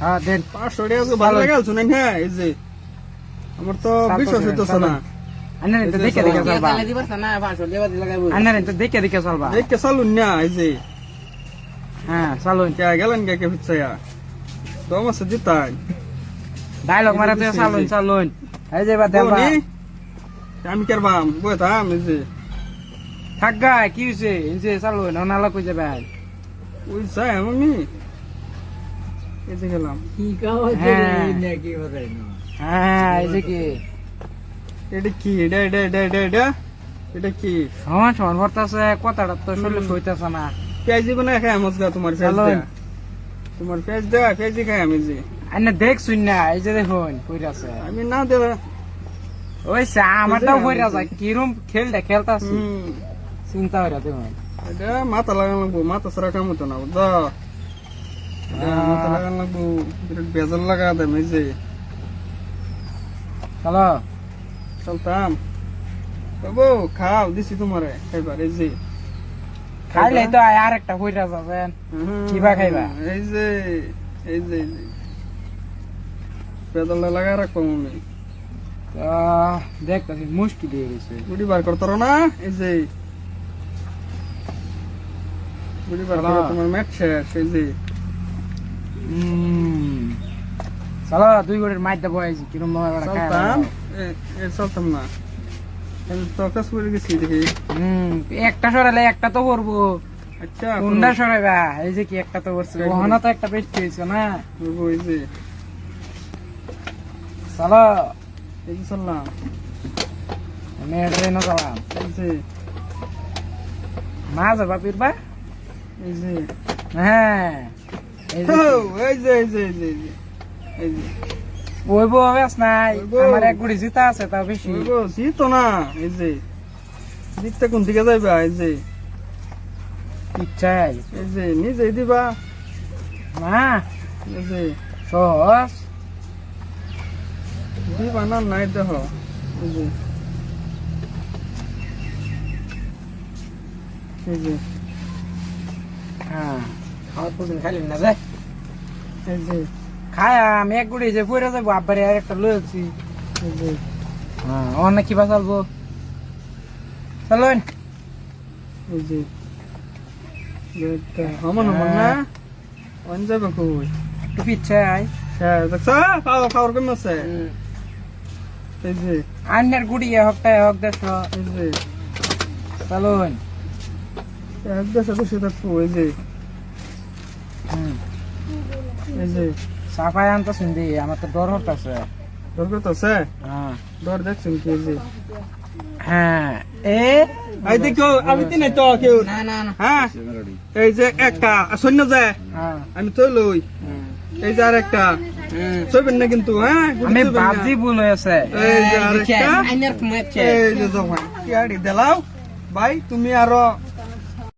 হ্যাঁ দেন। পাঁচশো টাকা ভালো লাগে শুনেন হ্যাঁ এই যে। আমার তো বিশ্বাস হইতেছে না। দেখে দেখে চলবা। দেখে দেখে চলবা। দেখতে চালুন না এই যে। হ্যাঁ চালুন। গেলেন কে কে ফিরছায়া দম জিতাই ডায়লগ মারাতে চালুন চালুন। এই যে বা দেবা আমি কেরবাম বয়ে থাম এই যে। থাক গায় কি হইছে? এই যে চালুন অনালা কই যাবে ওই যাই আমি এই যে গেলাম। হ্যাঁ। এই যে কি? এটা কি? এটা এটা এটা এটা এটা? এটা কি? সমান সমান ভরতাছে কথাটা তো শরীরে সইতাছে না। পেঁয়াজি বানায় খাই মজগা তোমার পেঁয়াজ দেয়া। তোমার পেঁয়াজ দেওয়া পেঁয়াজি খাই আমি যে। আন্না দেখ শুন না এই যে দেখুন কইরাছে। আমি না দেবে ওই সা আমারটাও কিরম খেলটা খেলতাছি। চিন্তা হইরা দেখুন। এটা মাথা লাগান লাগবো মাথা সারা কাম হতো না বুঝছ? মাথা লাগান লাগবো। বিরাট বেজার লাগা দেম এই যে। চলো চলতাম। বাবু খাও দিছি তোমারে। খাইবার এই যে। খাইলে তো আর একটা কইরা যাবেন। কিবা খাইবা? এই যে এই যে এই লাগা রাখব আমি। তো দেখতাছি মুশকি গেছে গুড়ি বার করতার না? এই যে। গুড়ি বার তোমার ম্যাচ শেষ এই যে। চলো দুই গোড়ের মাইর দেবো এই কিরম চলতাম চলতাম না। আমি তো করে গেছি দেখি। হুম একটা সরালে একটা তো করব আচ্ছা কোনটা সরাইবা? এই যে কি একটা তো করছে ওখানে তো একটা বেশি হয়েছে না? যে। চলো। এই চললাম। মেয়ে ট্রেনও চলাম এই যে। মা যাবা পিরবা এই যে। হ্যাঁ। ওই বউ নাই। আমার এক গুড়ি জিতা আছে তাও বেশি। ওই না এই যে। জিততে কোন দিকে যাইবা এই যে। ইচ্ছাই এই যে নিজে দিবা। মা এই যে। সহজ। দিবা না নাই দেহ। এই যে। এই যে। হ্যাঁ। খাওয়ার প্রতিদিন খাইলেন না যায় যে খায় আমি এক গুড়ি যে পড়ে যাব আব্বারে আর একটা লয়েছি যে হ্যাঁ কিবা চালবো চলুন যে না? অন যাবে কই? একটু পিচ্ছাই হ্যাঁ দেখছ? খাওয়া খাওয়ার কেমন আছে? এই যে। আন্যার গুড়ি হকটাই হক দেশ এই যে। চলুন এক দেশে বসে থাকব এই যে। হুম। এই যে সাফাই আনতে শুনদি আমার তো ডর হতাছে দরকার তো আছে হ্যাঁ। দর দেখছেন কি যে? হ্যাঁ এ এই দেখো আমি তিনে তো কেউ। না না না। হ্যাঁ? এই যে একটা সৈন্য যায় হ্যাঁ। আমি তো লই। এই যে আর একটা ছবিন না কিন্তু হ্যাঁ? আমি বাজি ভুল হয়েছে। এই যে আর একটা এই যে দিলাও। ভাই তুমি আরও